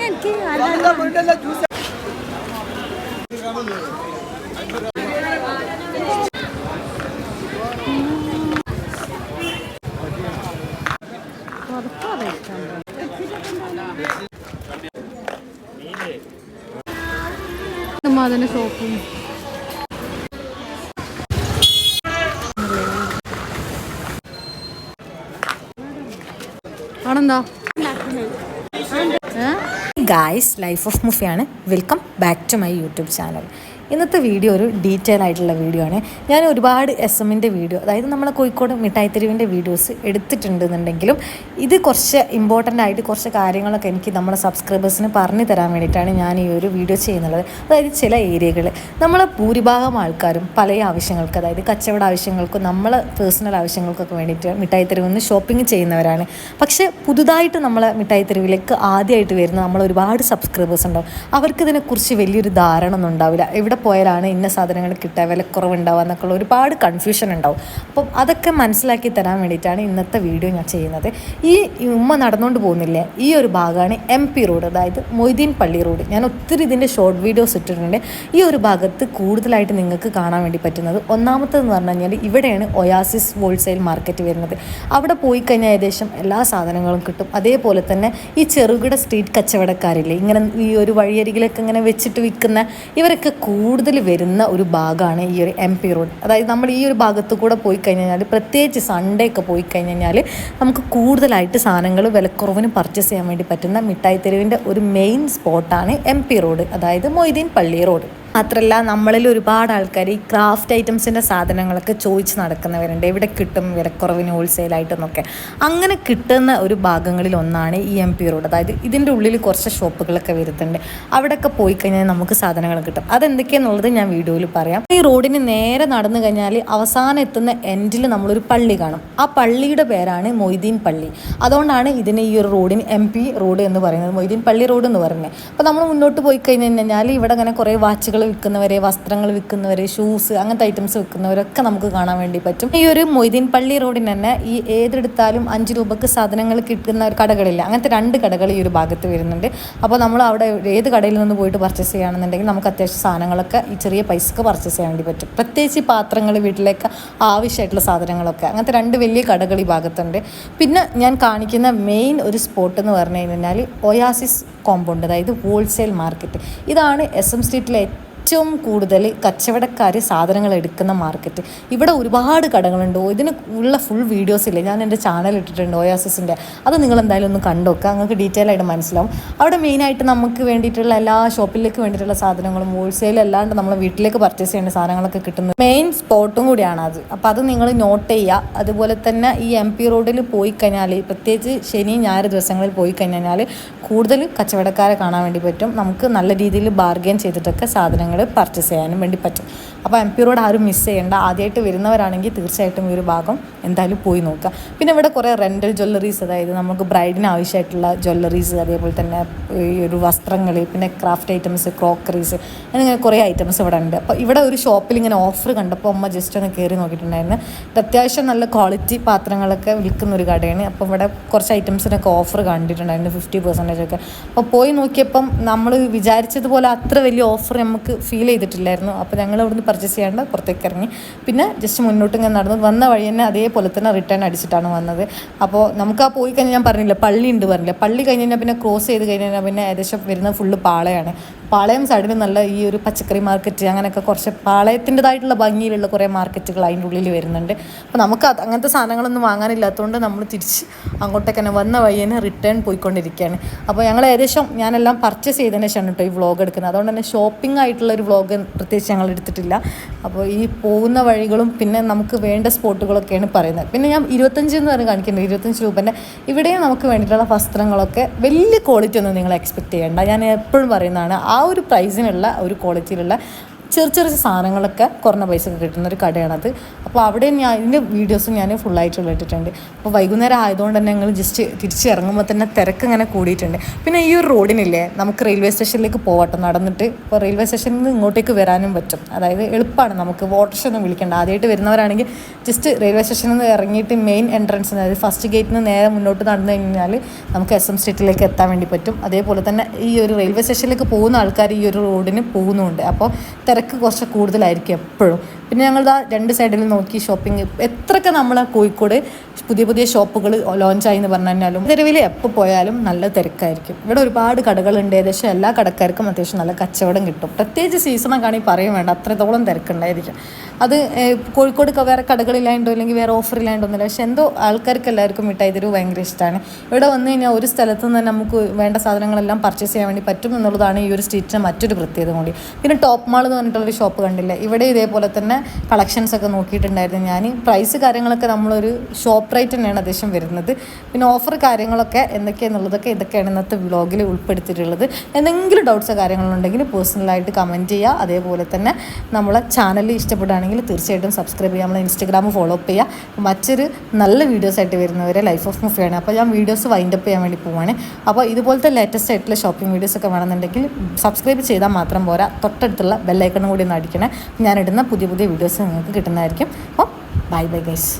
എനിക്ക് അതിന് ഷോപ്പും ആണെന്താ? 嗯？ഗായ്സ് life of മുഫിയാണ് welcome back to my YouTube channel ഇന്നത്തെ വീഡിയോ ഒരു ഡീറ്റെയിൽ ആയിട്ടുള്ള വീഡിയോ ആണ്. ഞാൻ ഒരുപാട് എസ് എമ്മിന്റെ വീഡിയോ അതായത് നമ്മളെ കോഴിക്കോട് മിഠായിത്തെരുവിന്റെ വീഡിയോസ് എടുത്തിട്ടുണ്ടെന്നുണ്ടെങ്കിലും ഇത് കുറച്ച് ഇമ്പോർട്ടന്റ് ആയിട്ട് കുറച്ച് കാര്യങ്ങളൊക്കെ എനിക്ക് നമ്മളെ സബ്സ്ക്രൈബേഴ്സിന് പറഞ്ഞു തരാൻ വേണ്ടിയിട്ടാണ് ഞാൻ ഈ ഒരു വീഡിയോ ചെയ്യുന്നത്. അതായത് ചില ഏരിയകൾ നമ്മളെ ഭൂരിഭാഗം ആൾക്കാരും പല ആവശ്യങ്ങൾക്ക് അതായത് കച്ചവട ആവശ്യങ്ങൾക്കും നമ്മളെ പേഴ്സണൽ ആവശ്യങ്ങൾക്കൊക്കെ വേണ്ടിയിട്ട് മിഠായിത്തെരുവിൽ നിന്ന് ഷോപ്പിംഗ് ചെയ്യുന്നവരാണ്. പക്ഷേ പുതുതായിട്ട് നമ്മളെ മിഠായിത്തെരുവിലേക്ക് ആദ്യമായിട്ട് വരുന്ന നമ്മൾ ഒരുപാട് സബ്സ്ക്രൈബേഴ്സ് ഉണ്ടാവും. അവർക്ക് ഇതിനെക്കുറിച്ച് വലിയൊരു ധാരണ ഒന്നും ഉണ്ടാവില്ല. എവിടെ പോയാലാണ് ഇന്ന സാധനങ്ങൾ കിട്ടുക വിലക്കുറവുണ്ടാവുക എന്നൊക്കെയുള്ള ഒരുപാട് കൺഫ്യൂഷൻ ഉണ്ടാവും. അപ്പം അതൊക്കെ മനസ്സിലാക്കി തരാൻ വേണ്ടിയിട്ടാണ് ഇന്നത്തെ വീഡിയോ ഞാൻ ചെയ്യുന്നത്. ഈ ഉമ്മ നടന്നുകൊണ്ട് പോകുന്നില്ലേ? ഈ ഒരു ഭാഗമാണ് എം പി റോഡ് അതായത് മൊയ്തീൻ പള്ളി റോഡ് ഞാൻ ഒത്തിരി ഇതിന്റെ ഷോർട്ട് വീഡിയോസ് ഇട്ടിട്ടുണ്ട്. ഈ ഒരു ഭാഗത്ത് കൂടുതലായിട്ട് നിങ്ങൾക്ക് കാണാൻ വേണ്ടി പറ്റുന്നത് ഒന്നാമത്തേന്ന് പറഞ്ഞു കഴിഞ്ഞാൽ ഇവിടെയാണ് ഒയാസിസ് ഹോൾസെയിൽ മാർക്കറ്റ് വരുന്നത്. അവിടെ പോയി കഴിഞ്ഞാൽ ഏകദേശം എല്ലാ സാധനങ്ങളും കിട്ടും. അതേപോലെ തന്നെ ഈ ചെറുകിട സ്ട്രീറ്റ് കച്ചവടക്കാരില്ലേ ഇങ്ങനെ ഈ ഒരു വഴിയരികിലൊക്കെ ഇങ്ങനെ വെച്ചിട്ട് വിൽക്കുന്ന ഇവരൊക്കെ കൂടുതൽ വരുന്ന ഒരു ഭാഗമാണ് ഈ ഒരു എം പി റോഡ് അതായത് നമ്മൾ ഈ ഒരു ഭാഗത്ത് കൂടെ പോയി കഴിഞ്ഞാൽ പ്രത്യേകിച്ച് സൺഡേ ഒക്കെ പോയി കഴിഞ്ഞാൽ നമുക്ക് കൂടുതലായിട്ട് സാധനങ്ങൾ വിലക്കുറവിന് പർച്ചേസ് ചെയ്യാൻ വേണ്ടി പറ്റുന്ന മിഠായി തെരുവിന്റെ ഒരു മെയിൻ സ്പോട്ടാണ് എം പി റോഡ് അതായത് മൊയ്തീൻ പള്ളി റോഡ് മാത്രമല്ല നമ്മളിൽ ഒരുപാട് ആൾക്കാർ ഈ ക്രാഫ്റ്റ് ഐറ്റംസിന്റെ സാധനങ്ങളൊക്കെ ചോദിച്ച് നടക്കുന്നവരുണ്ട്. എവിടെ കിട്ടും വിലക്കുറവിന് ഹോൾസെയിലായിട്ടെന്നൊക്കെ അങ്ങനെ കിട്ടുന്ന ഒരു ഭാഗങ്ങളിൽ ഒന്നാണ് ഈ എം പി റോഡ് അതായത് ഇതിന്റെ ഉള്ളിൽ കുറച്ച് ഷോപ്പുകളൊക്കെ വരുന്നുണ്ട്. അവിടെയൊക്കെ പോയി കഴിഞ്ഞാൽ നമുക്ക് സാധനങ്ങൾ കിട്ടും. അതെന്തൊക്കെയാന്നുള്ളത് ഞാൻ വീഡിയോയിൽ പറയാം. ഈ റോഡിന് നേരെ നടന്നു കഴിഞ്ഞാൽ അവസാനം എത്തുന്ന എൻഡിൽ നമ്മളൊരു പള്ളി കാണും. ആ പള്ളിയുടെ പേരാണ് മൊയ്തീൻ പള്ളി. അതുകൊണ്ടാണ് ഇതിന് ഈ ഒരു റോഡിന് എം പി റോഡ് എന്ന് പറയുന്നത്. മൊയ്തീൻ പള്ളി റോഡ് എന്ന് പറയുന്നത്. അപ്പോൾ നമ്മൾ മുന്നോട്ട് പോയി കഴിഞ്ഞ് കഴിഞ്ഞാൽ ഇവിടെ അങ്ങനെ കുറേ വാച്ചുകൾ വിൽക്കുന്നവരെ വസ്ത്രങ്ങൾ വിൽക്കുന്നവരെ ഷൂസ് അങ്ങനത്തെ ഐറ്റംസ് വിൽക്കുന്നവരൊക്കെ നമുക്ക് കാണാൻ വേണ്ടി പറ്റും. ഈ ഒരു മൊയ്തീൻ പള്ളി റോഡിന് തന്നെ ഈ ഏതെടുത്താലും അഞ്ച് രൂപക്ക് സാധനങ്ങൾ കിട്ടുന്ന ഒരു കടകളില്ല. അങ്ങനത്തെ രണ്ട് കടകൾ ഈ ഒരു ഭാഗത്ത് വരുന്നുണ്ട്. അപ്പോൾ നമ്മൾ അവിടെ ഏത് കടയിൽ നിന്ന് പോയിട്ട് പർച്ചേസ് ചെയ്യുകയാണെന്നുണ്ടെങ്കിൽ നമുക്ക് അത്യാവശ്യം സാധനങ്ങളൊക്കെ ഈ ചെറിയ പൈസക്ക് പർച്ചേസ് ചെയ്യാൻ വേണ്ടി പറ്റും. പ്രത്യേകിച്ച് പാത്രങ്ങൾ വീട്ടിലേക്ക് ആവശ്യമായിട്ടുള്ള സാധനങ്ങളൊക്കെ. അങ്ങനത്തെ രണ്ട് വലിയ കടകൾ ഈ ഭാഗത്തുണ്ട്. പിന്നെ ഞാൻ കാണിക്കുന്ന മെയിൻ ഒരു സ്പോട്ട് എന്ന് പറഞ്ഞു കഴിഞ്ഞാൽ ഒയാസിസ് കോമ്പൗണ്ട് അതായത് ഹോൾസെയിൽ മാർക്കറ്റ് ഇതാണ് എസ് എം സ്ട്രീറ്റിലെ ഏറ്റവും കൂടുതൽ കച്ചവടക്കാർ സാധനങ്ങൾ എടുക്കുന്ന മാർക്കറ്റ് ഇവിടെ ഒരുപാട് കടകളുണ്ട്. ഇതിന് ഉള്ള ഫുൾ വീഡിയോസ് ഇല്ലേ? ഞാൻ എന്റെ ചാനൽ ഇട്ടിട്ടുണ്ട് ഒയാസിന്റെ അത് നിങ്ങൾ എന്തായാലും ഒന്ന് കണ്ടുനോക്കുക നിങ്ങൾക്ക് ഡീറ്റെയിൽ ആയിട്ട് മനസ്സിലാവും. അവിടെ മെയിനായിട്ട് നമുക്ക് വേണ്ടിയിട്ടുള്ള എല്ലാ ഷോപ്പിലേക്ക് വേണ്ടിയിട്ടുള്ള സാധനങ്ങളും ഹോൾസെയിൽ അല്ലാണ്ട് നമ്മൾ വീട്ടിലേക്ക് പർച്ചേസ് ചെയ്യേണ്ട സാധനങ്ങളൊക്കെ കിട്ടുന്നത് മെയിൻ സ്പോട്ടും കൂടിയാണ് അത്. അപ്പോൾ അത് നിങ്ങൾ നോട്ട് ചെയ്യുക. അതുപോലെ തന്നെ ഈ എം പി റോഡിൽ പോയി കഴിഞ്ഞാൽ പ്രത്യേകിച്ച് ശനി ഞായർ ദിവസങ്ങളിൽ പോയി കഴിഞ്ഞാൽ കൂടുതൽ കച്ചവടക്കാരെ കാണാൻ വേണ്ടി പറ്റും. നമുക്ക് നല്ല രീതിയിൽ ബാർഗെയിൻ ചെയ്തിട്ടൊക്കെ സാധനങ്ങൾ പർച്ചേസ് ചെയ്യാനും വേണ്ടി പറ്റും. അപ്പോൾ എം പി റോഡ് ആരും മിസ് ചെയ്യേണ്ട. ആദ്യമായിട്ട് വരുന്നവരാണെങ്കിൽ തീർച്ചയായിട്ടും ഈ ഒരു ഭാഗം എന്തായാലും പോയി നോക്കുക. പിന്നെ ഇവിടെ കുറേ റെന്റൽ ജ്വല്ലറീസ് അതായത് നമുക്ക് ബ്രൈഡിന് ആവശ്യമായിട്ടുള്ള ജ്വല്ലറീസ് അതേപോലെ തന്നെ ഈ ഒരു വസ്ത്രങ്ങൾ പിന്നെ ക്രാഫ്റ്റ് ഐറ്റംസ് ക്രോക്കറീസ് അങ്ങനെ കുറേ ഐറ്റംസ് ഇവിടെ ഉണ്ട്. അപ്പോൾ ഇവിടെ ഒരു ഷോപ്പിൽ ഇങ്ങനെ ഓഫർ കണ്ടപ്പോൾ അമ്മ ജസ്റ്റ് ഒന്ന് കയറി നോക്കിയിട്ടുണ്ടായിരുന്നു. അത്യാവശ്യം നല്ല ക്വാളിറ്റി പാത്രങ്ങളൊക്കെ വിൽക്കുന്ന ഒരു കടയാണ്. അപ്പോൾ ഇവിടെ കുറച്ച് ഐറ്റംസിനൊക്കെ ഓഫർ കണ്ടിട്ടുണ്ടായിരുന്നു ഫിഫ്റ്റി പെർസെന്റേജ് ഒക്കെ. അപ്പോൾ പോയി നോക്കിയപ്പം നമ്മൾ വിചാരിച്ചതുപോലെ അത്ര വലിയ ഓഫർ നമുക്ക് ഫീൽ ചെയ്തിട്ടില്ലായിരുന്നു. അപ്പോൾ ഞങ്ങൾ ഇവിടുന്ന് പർച്ചേസ് ചെയ്യാണ്ട് പുറത്തേക്ക് ഇറങ്ങി. പിന്നെ ജസ്റ്റ് മുന്നോട്ട് ഇങ്ങനെ നടന്നു. വന്ന വഴി തന്നെ അതേപോലെ തന്നെ റിട്ടേൺ അടിച്ചിട്ടാണ് വന്നത്. അപ്പോൾ നമുക്ക് ആ പോയി കഴിഞ്ഞാൽ ഞാൻ പറഞ്ഞില്ല പള്ളി ഉണ്ട് പറഞ്ഞില്ല. പള്ളി കഴിഞ്ഞ് കഴിഞ്ഞാൽ പിന്നെ ക്രോസ് ചെയ്ത് കഴിഞ്ഞ് കഴിഞ്ഞാൽ പിന്നെ ഏകദേശം വരുന്നത് ഫുള്ള് പാളയാണ്. പാളയം സൈഡിൽ നല്ല ഈ ഒരു പച്ചക്കറി മാർക്കറ്റ് അങ്ങനെയൊക്കെ കുറച്ച് പാളയത്തിന്റെതായിട്ടുള്ള ഭംഗിയിലുള്ള കുറേ മാർക്കറ്റുകൾ അതിന്റെ ഉള്ളിൽ വരുന്നുണ്ട്. അപ്പോൾ നമുക്ക് അങ്ങനത്തെ സാധനങ്ങളൊന്നും വാങ്ങാനില്ലാത്തതുകൊണ്ട് നമ്മൾ തിരിച്ച് അങ്ങോട്ടേക്ക് തന്നെ വന്ന വഴി തന്നെ റിട്ടേൺ പോയിക്കൊണ്ടിരിക്കുകയാണ്. അപ്പോൾ ഞങ്ങൾ ഏകദേശം ഞാനെല്ലാം പർച്ചേസ് ചെയ്തതിന് ശേഷമാണ് കേട്ടോ ഈ വ്ളോഗ് എടുക്കുന്നത്. അതുകൊണ്ട് തന്നെ ഷോപ്പിംഗ് ആയിട്ടുള്ള ഒരു വ്ളോഗ് പ്രത്യേകിച്ച് ഞങ്ങൾ എടുത്തിട്ടില്ല. അപ്പോൾ ഈ പോകുന്ന വഴികളും പിന്നെ നമുക്ക് വേണ്ട സ്പോട്ടുകളൊക്കെയാണ് പറയുന്നത്. പിന്നെ ഞാൻ ഇരുപത്തഞ്ച് എന്ന് പറഞ്ഞ് കാണിക്കുന്നത് ഇരുപത്തഞ്ച് രൂപേന്റെ ഇവിടെയും നമുക്ക് വേണ്ടിയിട്ടുള്ള വസ്ത്രങ്ങളൊക്കെ വലിയ ക്വാളിറ്റി ഒന്നും നിങ്ങൾ എക്സ്പെക്റ്റ് ചെയ്യേണ്ട. ഞാൻ എപ്പോഴും പറയുന്നതാണ് ആ ഒരു പ്രൈസിനുള്ള ഒരു ക്വാളിറ്റിയിലുള്ള ചെറിയ ചെറിയ സാധനങ്ങളൊക്കെ കുറഞ്ഞ പൈസക്ക് കിട്ടുന്ന ഒരു കടയാണത്. അപ്പോൾ അവിടെ ഞാൻ ഇതിന്റെ വീഡിയോസും ഞാൻ ഫുള്ളായിട്ട് ഇട്ടിട്ടുണ്ട്. അപ്പോൾ വൈകുന്നേരം ആയതുകൊണ്ട് തന്നെ ഞങ്ങൾ ജസ്റ്റ് തിരിച്ച് ഇറങ്ങുമ്പോൾ തന്നെ തിരക്ക് ഇങ്ങനെ കൂടിയിട്ടുണ്ട്. പിന്നെ ഈ ഒരു റോഡിനില്ലേ നമുക്ക് റെയിൽവേ സ്റ്റേഷനിലേക്ക് പോകട്ടെ നടന്നിട്ട്. ഇപ്പോൾ റെയിൽവേ സ്റ്റേഷനിൽ നിന്ന് ഇങ്ങോട്ടേക്ക് വരാനും പറ്റും. അതായത് എളുപ്പമാണ് നമുക്ക് വോട്ടർസ് ഒന്നും വിളിക്കേണ്ട. ആദ്യമായിട്ട് വരുന്നവരാണെങ്കിൽ ജസ്റ്റ് റെയിൽവേ സ്റ്റേഷനിൽ നിന്ന് ഇറങ്ങിയിട്ട് മെയിൻ എൻട്രൻസ് അതായത് ഫസ്റ്റ് ഗേറ്റിൽ നിന്ന് നേരെ മുന്നോട്ട് നടന്നു കഴിഞ്ഞാൽ നമുക്ക് എസ് എം സ്ട്രീറ്റിലേക്ക് എത്താൻ വേണ്ടി പറ്റും. അതേപോലെ തന്നെ ഈ ഒരു റെയിൽവേ സ്റ്റേഷനിലേക്ക് പോകുന്ന ആൾക്കാർ ഈ ഒരു റോഡിന് പോകുന്നുണ്ട്. അപ്പോൾ കുറച്ച് കൂടുതലായിരിക്കും എപ്പോഴും. പിന്നെ ഞങ്ങൾ രണ്ട് സൈഡിൽ നോക്കി ഷോപ്പിംഗ് എത്രയൊക്കെ നമ്മൾ കോഴിക്കോട് പുതിയ പുതിയ ഷോപ്പുകൾ ലോഞ്ചായി എന്ന് പറഞ്ഞു കഴിഞ്ഞാലും തെരുവിൽ എപ്പോൾ പോയാലും നല്ല തിരക്കായിരിക്കും. ഇവിടെ ഒരുപാട് കടകളുണ്ട്. ഏകദേശം എല്ലാ കടക്കാർക്കും അത്യാവശ്യം നല്ല കച്ചവടം കിട്ടും. പ്രത്യേകിച്ച് സീസണൊക്കെ ആണെങ്കിൽ പറയും വേണ്ട അത്രത്തോളം തിരക്കുണ്ടായിരിക്കും. അത് കോഴിക്കോട് വേറെ കടകളിലായിട്ടോ അല്ലെങ്കിൽ വേറെ ഓഫറിലായിട്ടോ ഒന്നുമില്ല. പക്ഷെ എന്തോ ആൾക്കാർക്ക് എല്ലാവർക്കും മിഠായി തരൂ ഭയങ്കര ഇഷ്ടമാണ് ഇവിടെ വന്നു കഴിഞ്ഞാൽ ഒരു സ്ഥലത്ത് നിന്ന് നമുക്ക് വേണ്ട സാധനങ്ങളെല്ലാം പർച്ചേസ് ചെയ്യാൻ വേണ്ടി പറ്റും എന്നുള്ളതാണ് ഈ ഒരു സ്ട്രീറ്റിന്റെ മറ്റൊരു പ്രത്യേകത കൂടി. പിന്നെ ടോപ്പ് മാൾ എന്ന് പറഞ്ഞിട്ടുള്ളൊരു ഷോപ്പ് കണ്ടില്ല? ഇവിടെ ഇതേപോലെ തന്നെ കളക്ഷൻസ് ഒക്കെ നോക്കിയിട്ടുണ്ടായിരുന്നു. ഞാൻ പ്രൈസ് കാര്യങ്ങളൊക്കെ നമ്മളൊരു ഷോപ്പ് റേറ്റ് തന്നെയാണ് അത്യാവശ്യം വരുന്നത്. പിന്നെ ഓഫർ കാര്യങ്ങളൊക്കെ എന്തൊക്കെയാണെന്നുള്ളതൊക്കെ ഇതൊക്കെയാണ് ഇന്നത്തെ വ്ളോഗിൽ ഉൾപ്പെടുത്തിയിട്ടുള്ളത്. എന്തെങ്കിലും ഡൗട്ട്സോ കാര്യങ്ങളുണ്ടെങ്കിൽ പേഴ്സണലായിട്ട് കമന്റ് ചെയ്യുക. അതേപോലെ തന്നെ നമ്മളെ ചാനൽ ഇഷ്ടപ്പെടുകയാണെങ്കിൽ തീർച്ചയായിട്ടും സബ്സ്ക്രൈബ് ചെയ്യുക. നമ്മൾ ഇൻസ്റ്റഗ്രാം ഫോളോ അപ്പ് ചെയ്യുക. മറ്റൊരു നല്ല വീഡിയോസ് ആയിട്ട് വരുന്നവരെ ലൈഫ് ഓഫ് മുഫിയാണ് അപ്പോൾ ഞാൻ വീഡിയോസ് വൈൻഡപ്പ് ചെയ്യാൻ വേണ്ടി പോവാണ്. അപ്പോൾ ഇതുപോലത്തെ ലേറ്റസ്റ്റ് ആയിട്ടുള്ള ഷോപ്പിംഗ് വീഡിയോസ് ഒക്കെ വേണമെന്നുണ്ടെങ്കിൽ സബ്സ്ക്രൈബ് ചെയ്താൽ മാത്രം പോരാ. തൊട്ടടുത്തുള്ള ബെല്ലൈക്കണും കൂടി ഒന്ന് അടിക്കണേ. ഞാനിടുന്ന പുതിയ പുതിയ വീഡിയോസ് നിങ്ങൾക്ക് കിട്ടുന്നതായിരിക്കും. അപ്പോൾ ബൈ ബൈ ഗൈസ്